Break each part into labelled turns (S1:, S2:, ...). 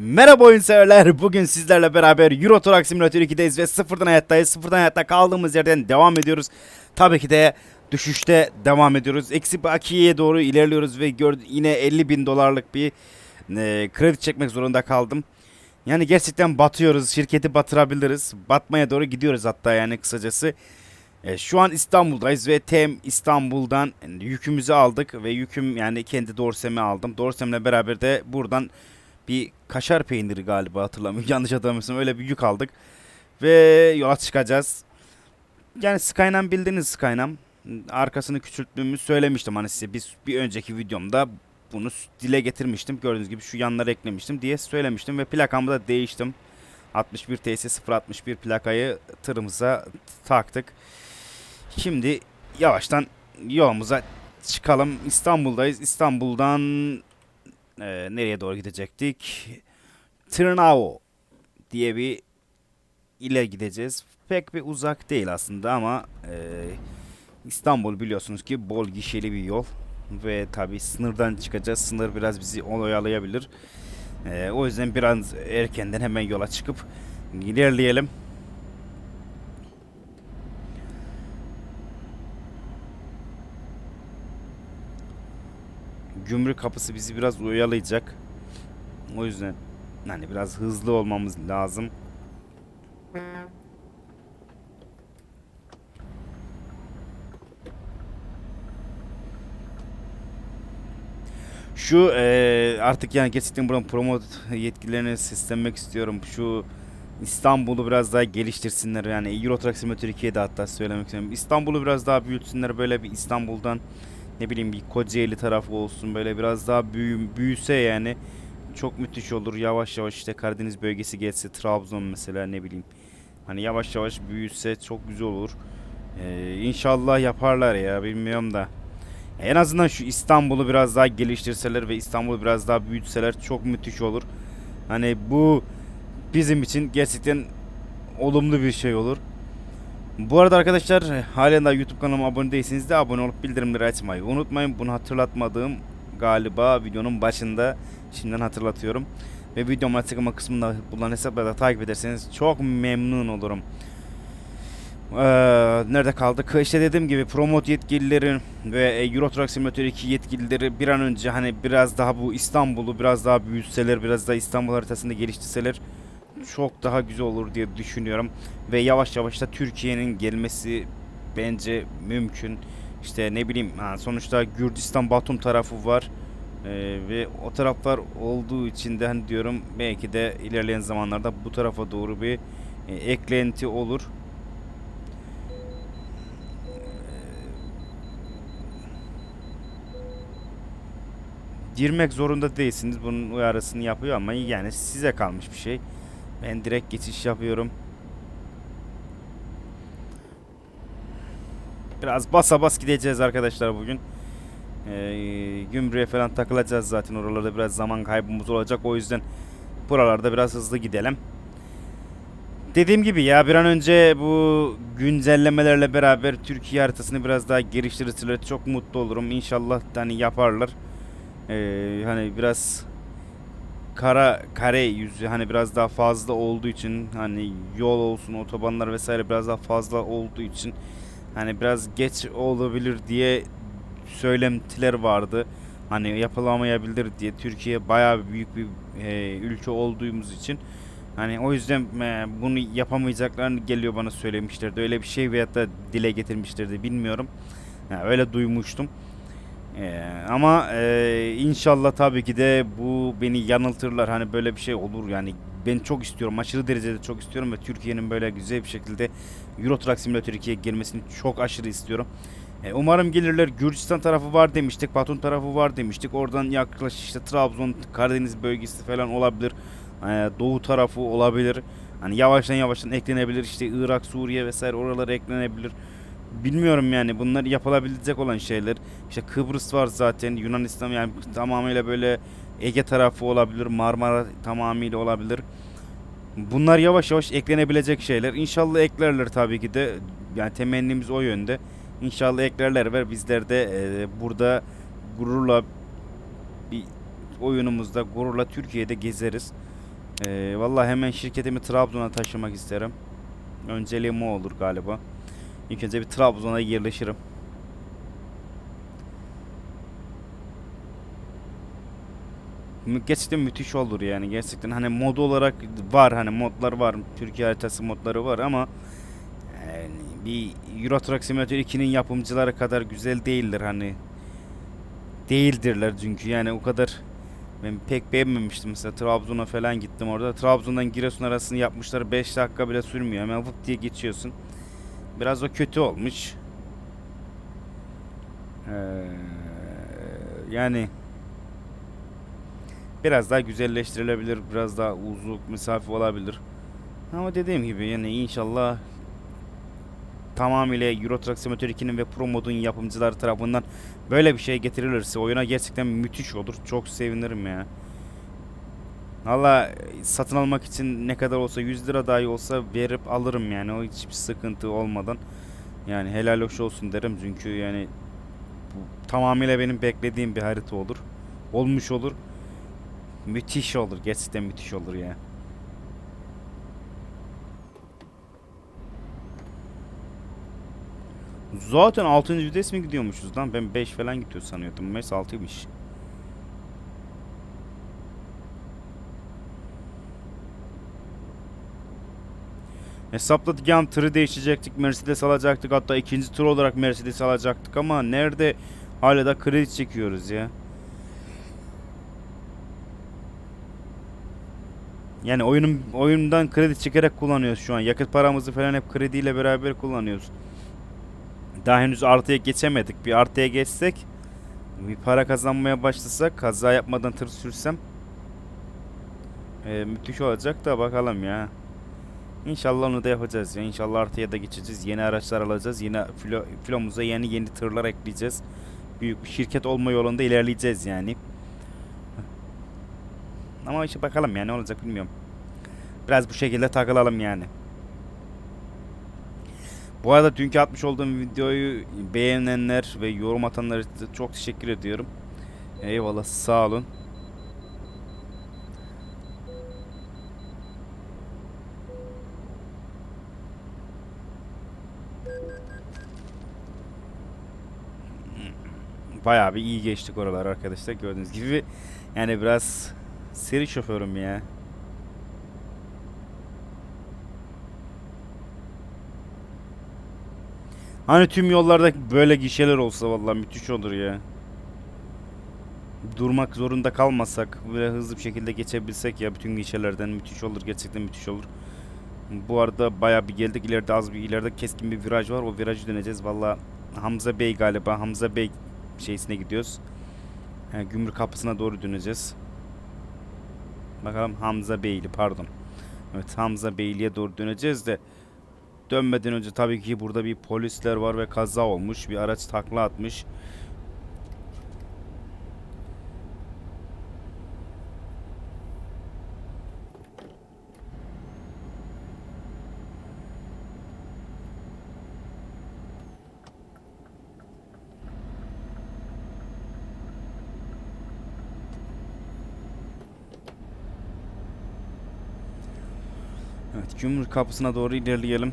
S1: Merhaba oyun severler. Bugün sizlerle beraber Euro Truck Simulator 2'deyiz ve sıfırdan hayattayız. Sıfırdan hayatta kaldığımız yerden devam ediyoruz. Tabii ki de düşüşte devam ediyoruz. Eksi bakiyeye doğru ilerliyoruz ve gör, yine 50 bin dolarlık bir e, kredi çekmek zorunda kaldım. Yani gerçekten batıyoruz. Şirketi batırabiliriz. Batmaya doğru gidiyoruz hatta yani kısacası. E, şu an İstanbul'dayız ve TEM İstanbul'dan yükümüzü aldık ve yüküm yani kendi Dorsem'i aldım. Dorsem'le beraber de buradan bir kaşar peyniri galiba hatırlamıyorum. Yanlış hatırlamıyorsam öyle bir yük aldık. Ve yola çıkacağız. Yani Skynam bildiğiniz Skynam. Arkasını küçülttüğümü söylemiştim hani size bir, bir önceki videomda bunu dile getirmiştim. Gördüğünüz gibi şu yanları eklemiştim diye söylemiştim ve plakamı da değiştim. 61 TS 061 plakayı tırımıza taktık. Şimdi yavaştan yolumuza çıkalım. İstanbul'dayız. İstanbul'dan e, nereye doğru gidecektik? Tırnavo diye bir ile gideceğiz. Pek bir uzak değil aslında ama e, İstanbul biliyorsunuz ki bol gişeli bir yol. Ve tabi sınırdan çıkacağız. Sınır biraz bizi oyalayabilir. E, o yüzden biraz erkenden hemen yola çıkıp ilerleyelim. Gümrük kapısı bizi biraz oyalayacak. O yüzden hani biraz hızlı olmamız lazım. Şu eee, artık yani gerçekten buradan promote yetkilerini seslenmek istiyorum. Şu İstanbul'u biraz daha geliştirsinler yani Euro Truck Simulator 2'ye de hatta söylemek istiyorum. İstanbul'u biraz daha büyütsünler böyle bir İstanbul'dan ne bileyim bir Kocaeli tarafı olsun böyle biraz daha büyü, büyüse yani çok müthiş olur. Yavaş yavaş işte Karadeniz bölgesi geçse Trabzon mesela ne bileyim. Hani yavaş yavaş büyüse çok güzel olur. Ee, inşallah yaparlar ya bilmiyorum da. En azından şu İstanbul'u biraz daha geliştirseler ve İstanbul'u biraz daha büyütseler çok müthiş olur. Hani bu bizim için gerçekten olumlu bir şey olur. Bu arada arkadaşlar halen daha YouTube kanalıma abone değilseniz de abone olup bildirimleri açmayı unutmayın. Bunu hatırlatmadığım galiba videonun başında şimdiden hatırlatıyorum. Ve videomun açıklama kısmında bulunan hesapları da takip ederseniz çok memnun olurum. Ee, nerede kaldık? İşte dediğim gibi promote yetkililerin ve Euro Truck Simulator 2 yetkilileri bir an önce hani biraz daha bu İstanbul'u biraz daha büyütseler, biraz daha İstanbul haritasını geliştirseler çok daha güzel olur diye düşünüyorum. Ve yavaş yavaş da Türkiye'nin gelmesi bence mümkün. İşte ne bileyim sonuçta Gürcistan Batum tarafı var. Ee, ve o taraflar olduğu için de hani diyorum belki de ilerleyen zamanlarda bu tarafa doğru bir e, eklenti olur. girmek zorunda değilsiniz. Bunun uyarısını yapıyor ama yani size kalmış bir şey. Ben direkt geçiş yapıyorum. Biraz basa bas gideceğiz arkadaşlar bugün. Ee, gümrüğe falan takılacağız zaten. Oralarda biraz zaman kaybımız olacak. O yüzden buralarda biraz hızlı gidelim. Dediğim gibi ya bir an önce bu güncellemelerle beraber Türkiye haritasını biraz daha geliştirirseler çok mutlu olurum. İnşallah hani yaparlar. Ee, hani biraz kara kare yüzü hani biraz daha fazla olduğu için hani yol olsun otobanlar vesaire biraz daha fazla olduğu için hani biraz geç olabilir diye söylentiler vardı. Hani yapılamayabilir diye Türkiye bayağı büyük bir e, ülke olduğumuz için hani o yüzden e, bunu yapamayacaklarını geliyor bana söylemişlerdi. Öyle bir şey veyahut da dile getirmişlerdi bilmiyorum. Yani öyle duymuştum. Ee, ama e, inşallah tabii ki de bu beni yanıltırlar. Hani böyle bir şey olur yani. Ben çok istiyorum. Aşırı derecede çok istiyorum ve Türkiye'nin böyle güzel bir şekilde Euro Truck Simulator 2'ye girmesini çok aşırı istiyorum. E, umarım gelirler. Gürcistan tarafı var demiştik. Batum tarafı var demiştik. Oradan yaklaşık işte Trabzon, Karadeniz bölgesi falan olabilir. E, Doğu tarafı olabilir. Hani yavaştan yavaştan eklenebilir. İşte Irak, Suriye vesaire oralara eklenebilir. Bilmiyorum yani bunlar yapılabilecek olan şeyler. İşte Kıbrıs var zaten Yunanistan yani tamamıyla böyle Ege tarafı olabilir, Marmara tamamıyla olabilir. Bunlar yavaş yavaş eklenebilecek şeyler. İnşallah eklerler tabii ki de. Yani temennimiz o yönde. İnşallah eklerler ve bizler de e, burada gururla bir oyunumuzda gururla Türkiye'de gezeriz. Ee, Valla hemen şirketimi Trabzon'a taşımak isterim. Önceliğim o olur galiba. İlk önce bir Trabzon'a yerleşirim. Gerçekten müthiş olur yani gerçekten. Hani mod olarak var hani modlar var Türkiye haritası modları var ama yani bir Euro Truck Simulator 2'nin yapımcıları kadar güzel değildir hani. Değildirler çünkü yani o kadar. Ben pek beğenmemiştim. Mesela Trabzon'a falan gittim orada. Trabzon'dan Giresun arasını yapmışlar. 5 dakika bile sürmüyor. Hemen vık diye geçiyorsun biraz o kötü olmuş Ee, yani biraz daha güzelleştirilebilir biraz daha uzun mesafe olabilir ama dediğim gibi yani inşallah tamamıyla Euro Truck Simulator 2'nin ve Pro Mod'un yapımcıları tarafından böyle bir şey getirilirse oyuna gerçekten müthiş olur. Çok sevinirim ya. Valla e, satın almak için ne kadar olsa 100 lira dahi olsa verip alırım yani o hiçbir sıkıntı olmadan. Yani helal hoş olsun derim çünkü yani bu tamamıyla benim beklediğim bir harita olur. Olmuş olur. Müthiş olur. Gerçekten müthiş olur ya. Zaten 6. vites mi gidiyormuşuz lan? Ben 5 falan gidiyor sanıyordum. Meğerse 6'ymış. Hesapladık yan tırı değiştirecektik. Mercedes alacaktık. Hatta ikinci tur olarak Mercedes alacaktık ama nerede hala da kredi çekiyoruz ya. Yani oyunun oyundan kredi çekerek kullanıyoruz şu an. Yakıt paramızı falan hep krediyle beraber kullanıyoruz. Daha henüz artıya geçemedik. Bir artıya geçsek, bir para kazanmaya başlasak, kaza yapmadan tır sürsem e, müthiş olacak da bakalım ya. İnşallah onu da yapacağız ya. İnşallah artıya da geçeceğiz. Yeni araçlar alacağız. Yine filo, filomuza yeni yeni tırlar ekleyeceğiz. Büyük bir şirket olma yolunda ilerleyeceğiz yani. Ama işte bakalım ya ne olacak bilmiyorum. Biraz bu şekilde takılalım yani. Bu arada dünkü atmış olduğum videoyu beğenenler ve yorum atanlara çok teşekkür ediyorum. Eyvallah sağ olun. Bayağı bir iyi geçtik oralar arkadaşlar gördüğünüz gibi. Yani biraz seri şoförüm ya. Hani tüm yollarda böyle gişeler olsa vallahi müthiş olur ya. Durmak zorunda kalmasak, böyle hızlı bir şekilde geçebilsek ya bütün gişelerden müthiş olur, gerçekten müthiş olur. Bu arada bayağı bir geldik. ileride az bir ileride keskin bir viraj var. O virajı döneceğiz. Vallahi Hamza Bey galiba. Hamza Bey şeysine gidiyoruz. Yani gümrük kapısına doğru döneceğiz. Bakalım Hamza Beyli pardon. Evet Hamza Beyli'ye doğru döneceğiz de dönmeden önce tabii ki burada bir polisler var ve kaza olmuş. Bir araç takla atmış. Evet gümrük kapısına doğru ilerleyelim.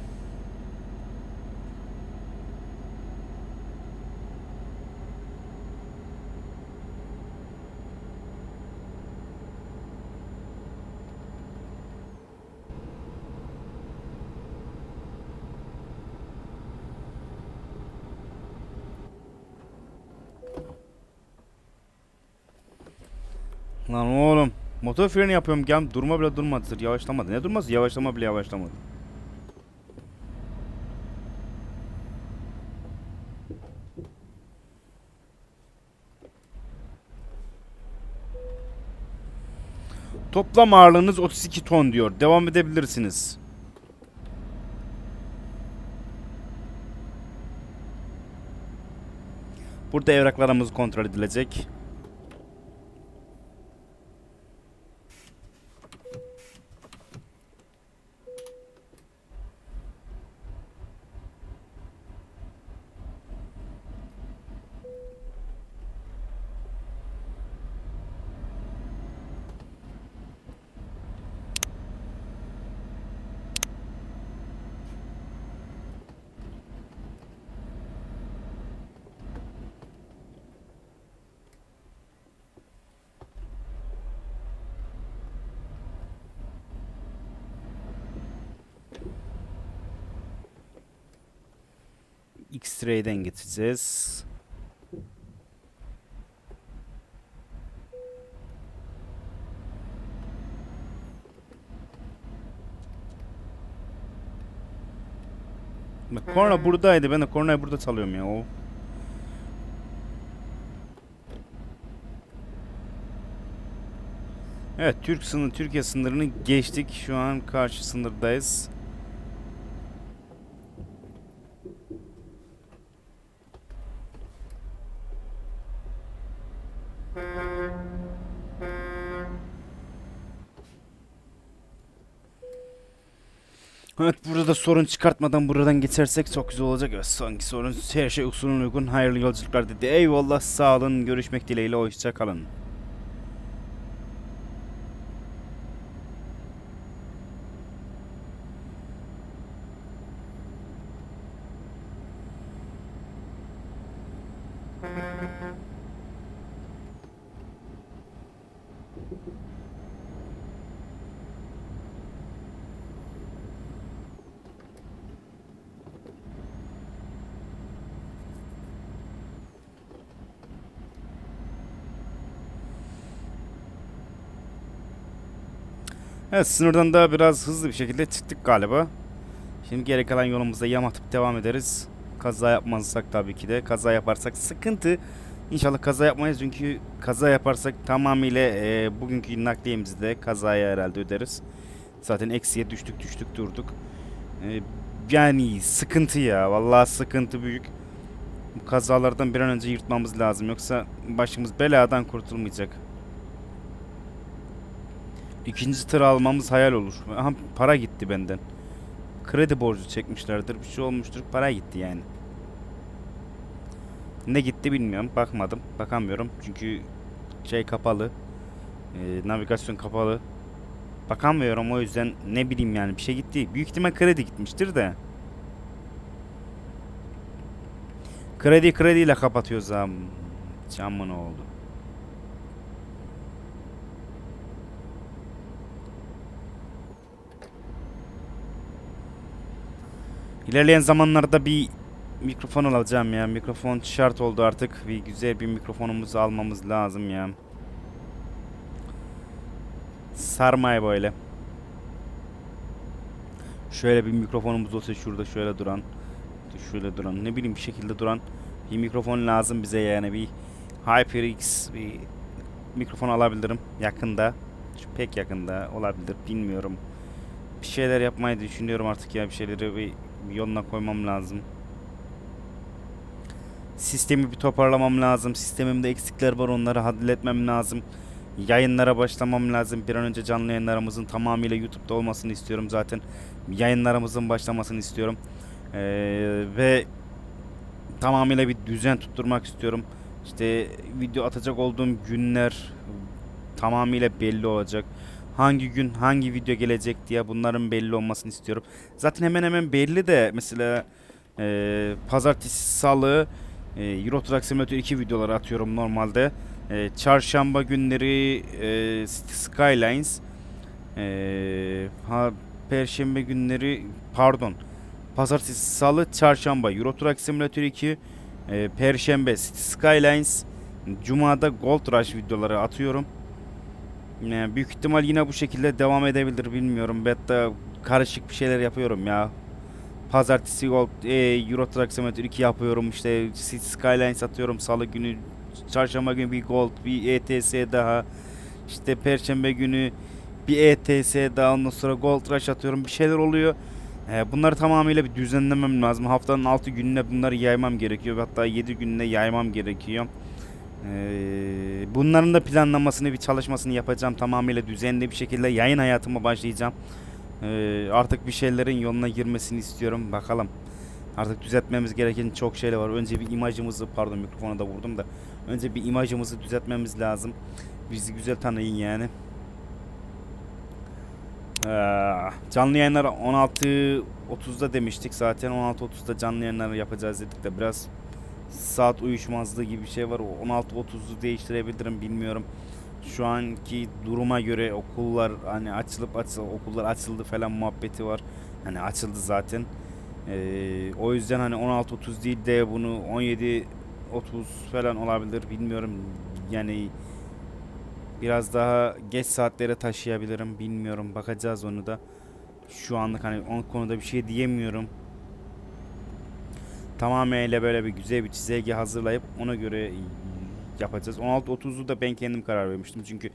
S1: Lan oğlum. Motor freni yapıyorum gel durma bile durmadı tır yavaşlamadı. Ne durması yavaşlama bile yavaşlamadı. Toplam ağırlığınız 32 ton diyor. Devam edebilirsiniz. Burada evraklarımız kontrol edilecek. X-ray'den geçeceğiz. Bak, Korna buradaydı. Ben de kornayı burada çalıyorum ya. O. Evet, Türk sınır Türkiye sınırını geçtik. Şu an karşı sınırdayız. Evet burada da sorun çıkartmadan buradan geçersek çok güzel olacak. Evet sanki sorun her şey usulüne uygun hayırlı yolculuklar dedi. Eyvallah sağ olun görüşmek dileğiyle hoşça kalın. Evet sınırdan da biraz hızlı bir şekilde çıktık galiba. Şimdi geri kalan yolumuza yamatıp devam ederiz. Kaza yapmazsak tabii ki de. Kaza yaparsak sıkıntı. İnşallah kaza yapmayız çünkü kaza yaparsak tamamıyla e, bugünkü nakliyemizi de kazaya herhalde öderiz. Zaten eksiye düştük düştük durduk. E, yani sıkıntı ya. Vallahi sıkıntı büyük. Bu kazalardan bir an önce yırtmamız lazım. Yoksa başımız beladan kurtulmayacak. İkinci tır almamız hayal olur. Aha para gitti benden. Kredi borcu çekmişlerdir. Bir şey olmuştur. Para gitti yani. Ne gitti bilmiyorum. Bakmadım. Bakamıyorum. Çünkü şey kapalı. Ee, navigasyon kapalı. Bakamıyorum o yüzden ne bileyim yani bir şey gitti. Büyük ihtimal kredi gitmiştir de. Kredi krediyle kapatıyoruz ha. Camın oldu. İlerleyen zamanlarda bir mikrofon alacağım ya. Mikrofon şart oldu artık. Bir güzel bir mikrofonumuzu almamız lazım ya. Sarmay böyle. Şöyle bir mikrofonumuz olsa şurada şöyle duran. Şöyle duran. Ne bileyim bir şekilde duran. Bir mikrofon lazım bize yani. Bir HyperX bir mikrofon alabilirim yakında. Pek yakında olabilir bilmiyorum. Bir şeyler yapmayı düşünüyorum artık ya bir şeyleri bir yoluna koymam lazım. Sistemi bir toparlamam lazım. Sistemimde eksikler var onları halletmem lazım. Yayınlara başlamam lazım. Bir an önce canlı yayınlarımızın tamamıyla YouTube'da olmasını istiyorum zaten. Yayınlarımızın başlamasını istiyorum. Ee, ve tamamıyla bir düzen tutturmak istiyorum. İşte video atacak olduğum günler tamamıyla belli olacak. Hangi gün hangi video gelecek diye bunların belli olmasını istiyorum. Zaten hemen hemen belli de mesela e, pazartesi, salı e, Euro Truck Simulator 2 videoları atıyorum normalde. E, çarşamba günleri e, Skylines e, ha, Perşembe günleri pardon Pazartesi, salı, çarşamba Euro Truck Simulator 2 e, Perşembe Skylines Cuma'da Gold Rush videoları atıyorum. Yani büyük ihtimal yine bu şekilde devam edebilir bilmiyorum. Hatta karışık bir şeyler yapıyorum ya. Pazartesi Gold, e, Euro Truck Simulator 2 yapıyorum. İşte City Skylines atıyorum. Salı günü, çarşamba günü bir Gold, bir ETS daha. İşte Perşembe günü bir ETS daha. Ondan sonra Gold Rush atıyorum. Bir şeyler oluyor. E, bunları tamamıyla bir düzenlemem lazım. Haftanın 6 gününe bunları yaymam gerekiyor. Hatta 7 gününe yaymam gerekiyor. Ee, bunların da planlamasını bir çalışmasını yapacağım tamamıyla düzenli bir şekilde yayın hayatıma başlayacağım. Ee, artık bir şeylerin yoluna girmesini istiyorum. Bakalım. Artık düzeltmemiz gereken çok şeyler var. Önce bir imajımızı pardon mikrofona da vurdum da. Önce bir imajımızı düzeltmemiz lazım. Bizi güzel tanıyın yani. Ee, canlı yayınlar 16.30'da demiştik zaten 16.30'da canlı yayınlar yapacağız dedik de biraz saat uyuşmazlığı gibi bir şey var. O 16.30'u değiştirebilirim bilmiyorum. Şu anki duruma göre okullar hani açılıp açıl okullar açıldı falan muhabbeti var. Hani açıldı zaten. Ee, o yüzden hani 16.30 değil de bunu 17.30 falan olabilir bilmiyorum. Yani biraz daha geç saatlere taşıyabilirim bilmiyorum bakacağız onu da. Şu anlık hani o konuda bir şey diyemiyorum. Tamamıyla böyle bir güzel bir çizelge hazırlayıp ona göre yapacağız. 16.30'u da ben kendim karar vermiştim çünkü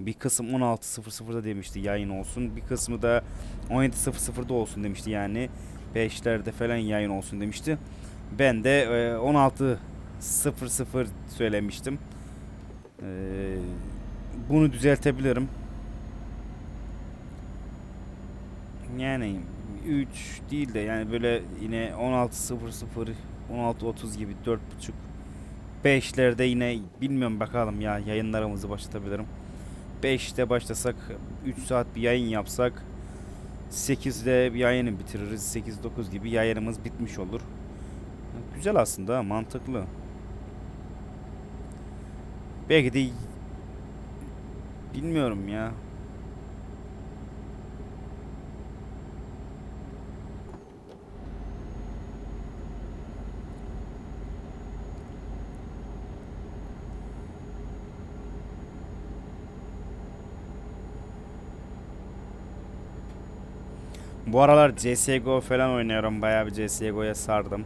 S1: bir kısım 16.00'da demişti yayın olsun. Bir kısmı da 17.00'da olsun demişti yani. 5'lerde falan yayın olsun demişti. Ben de e, 16.00 söylemiştim. E, bunu düzeltebilirim. Yani 3 değil de yani böyle yine 16.00 16.30 gibi 4.30 5'lerde yine bilmiyorum bakalım ya yayınlarımızı başlatabilirim. 5'te başlasak 3 saat bir yayın yapsak 8'de bir yayını bitiririz. 8-9 gibi yayınımız bitmiş olur. Güzel aslında mantıklı. Belki de bilmiyorum ya. Bu aralar CSGO falan oynuyorum. Bayağı bir CSGO'ya sardım.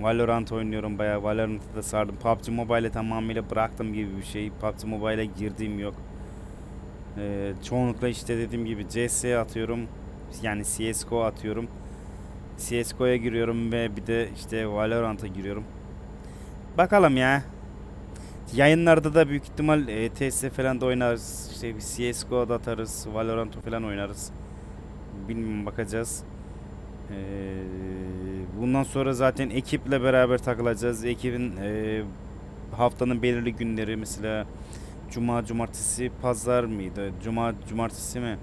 S1: Valorant oynuyorum bayağı. Valorant'ta da sardım. PUBG Mobile'e tamamıyla bıraktım gibi bir şey. PUBG Mobile'e girdiğim yok. Ee, çoğunlukla işte dediğim gibi CS atıyorum. Yani CSGO atıyorum. CSGO'ya giriyorum ve bir de işte Valorant'a giriyorum. Bakalım ya. Yayınlarda da büyük ihtimal e, TS falan da oynarız. İşte bir CSGO'da atarız. Valorant falan oynarız. Bilmiyorum bakacağız. Ee, bundan sonra zaten ekiple beraber takılacağız. Ekibin e, haftanın belirli günleri mesela Cuma, Cumartesi, Pazar mıydı? Cuma, Cumartesi mi?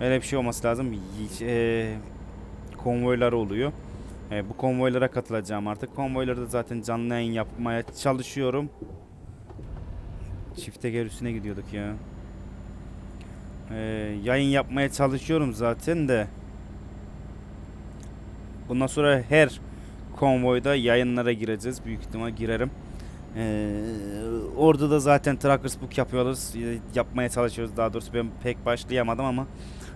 S1: Öyle bir şey olması lazım. E, konvoylar oluyor. E, bu konvoylara katılacağım artık. Konvoylarda zaten canlı yayın yapmaya çalışıyorum. Çifte gel üstüne gidiyorduk ya. Ee, yayın yapmaya çalışıyorum zaten de. Bundan sonra her konvoyda yayınlara gireceğiz. Büyük ihtimal girerim. Ee, orada da zaten Trackers Book yapıyoruz. e, Yapmaya çalışıyoruz daha doğrusu. Ben pek başlayamadım ama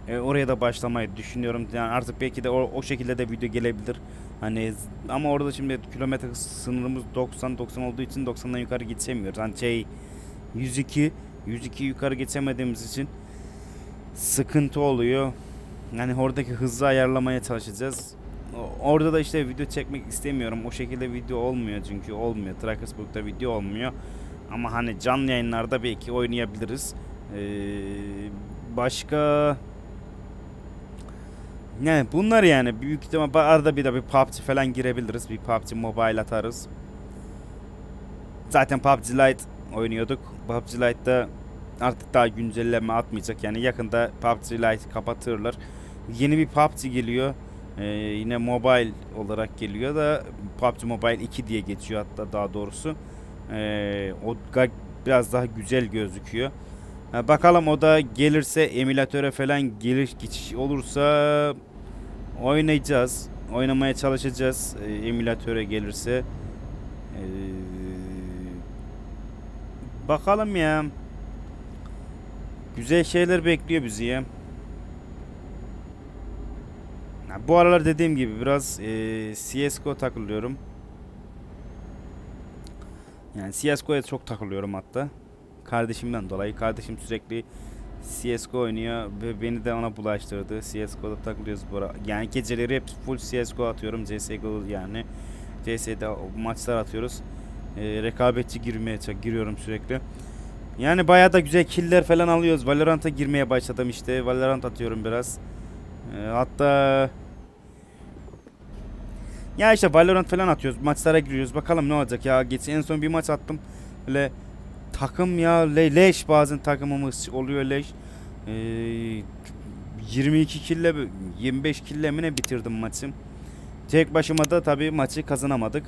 S1: e, oraya da başlamayı düşünüyorum. Yani artık belki de o, o şekilde de video gelebilir. Hani ama orada şimdi kilometre sınırımız 90 90 olduğu için 90'dan yukarı geçemiyoruz. Hani şey 102 102 yukarı geçemediğimiz için sıkıntı oluyor. Yani oradaki hızı ayarlamaya çalışacağız. Orada da işte video çekmek istemiyorum. O şekilde video olmuyor çünkü olmuyor. Trackersburg'da video olmuyor. Ama hani canlı yayınlarda belki oynayabiliriz. Ee, başka ne bunlar yani büyük ihtimal arada bir de bir PUBG falan girebiliriz. Bir PUBG Mobile atarız. Zaten PUBG Lite oynuyorduk. PUBG Lite'da artık daha güncelleme atmayacak. Yani yakında PUBG Lite kapatırlar. Yeni bir PUBG geliyor. Ee, yine mobile olarak geliyor da PUBG Mobile 2 diye geçiyor hatta daha doğrusu. Ee, o biraz daha güzel gözüküyor. Ha, bakalım o da gelirse emülatöre falan geliş geçiş olursa oynayacağız. Oynamaya çalışacağız e, emülatöre gelirse. Ee, bakalım ya. Güzel şeyler bekliyor bizi ya. Ya bu aralar dediğim gibi biraz e, CSGO takılıyorum. Yani CSGO'ya çok takılıyorum hatta. Kardeşimden dolayı. Kardeşim sürekli CSGO oynuyor ve beni de ona bulaştırdı. CSGO'da takılıyoruz bu ara. Yani geceleri hep full CSGO atıyorum. CSGO yani. CS'de maçlar atıyoruz. E, rekabetçi girmeye giriyorum sürekli. Yani bayağı da güzel killer falan alıyoruz. Valorant'a girmeye başladım işte. Valorant atıyorum biraz. E, hatta ya işte Valorant falan atıyoruz. Maçlara giriyoruz. Bakalım ne olacak ya. Geç en son bir maç attım. Böyle takım ya le- leş bazen takımımız oluyor leş. Ee, 22 kille 25 kille mi ne bitirdim maçım. Tek başıma da tabii maçı kazanamadık.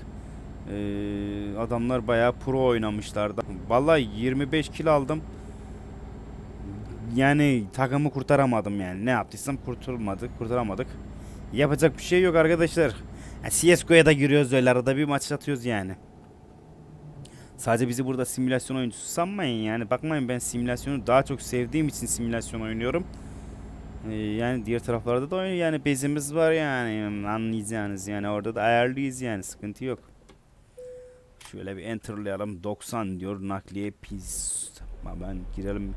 S1: Ee, adamlar bayağı pro oynamışlardı. Vallahi 25 kill aldım. Yani takımı kurtaramadım yani. Ne yaptıysam kurtulmadık, kurtaramadık. Yapacak bir şey yok arkadaşlar. Ya CSGO'ya da giriyoruz öyle arada bir maç atıyoruz yani. Sadece bizi burada simülasyon oyuncusu sanmayın yani. Bakmayın ben simülasyonu daha çok sevdiğim için simülasyon oynuyorum. Ee, yani diğer taraflarda da oynuyor yani bezimiz var yani anlayacağınız yani orada da ayarlıyız yani sıkıntı yok. Şöyle bir enterlayalım 90 diyor nakliye pis. Ben girelim.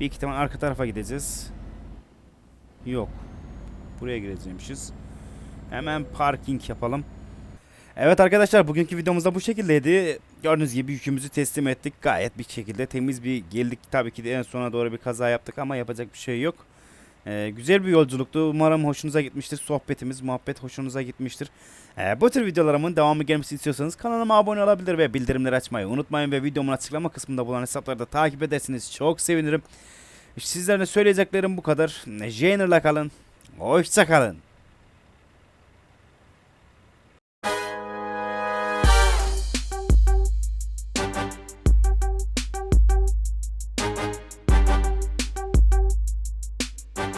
S1: Bir iki tane arka tarafa gideceğiz. Yok. Buraya gireceğimişiz. Hemen parking yapalım. Evet arkadaşlar bugünkü videomuz da bu şekildeydi. Gördüğünüz gibi yükümüzü teslim ettik. Gayet bir şekilde temiz bir geldik. Tabii ki de en sona doğru bir kaza yaptık ama yapacak bir şey yok. Ee, güzel bir yolculuktu. Umarım hoşunuza gitmiştir. Sohbetimiz, muhabbet hoşunuza gitmiştir. Ee, bu tür videolarımın devamı gelmesini istiyorsanız kanalıma abone olabilir ve bildirimleri açmayı unutmayın. Ve videomun açıklama kısmında bulunan hesapları da takip ederseniz çok sevinirim. Sizlerle söyleyeceklerim bu kadar. Jainer'la kalın. Hoşça kalın.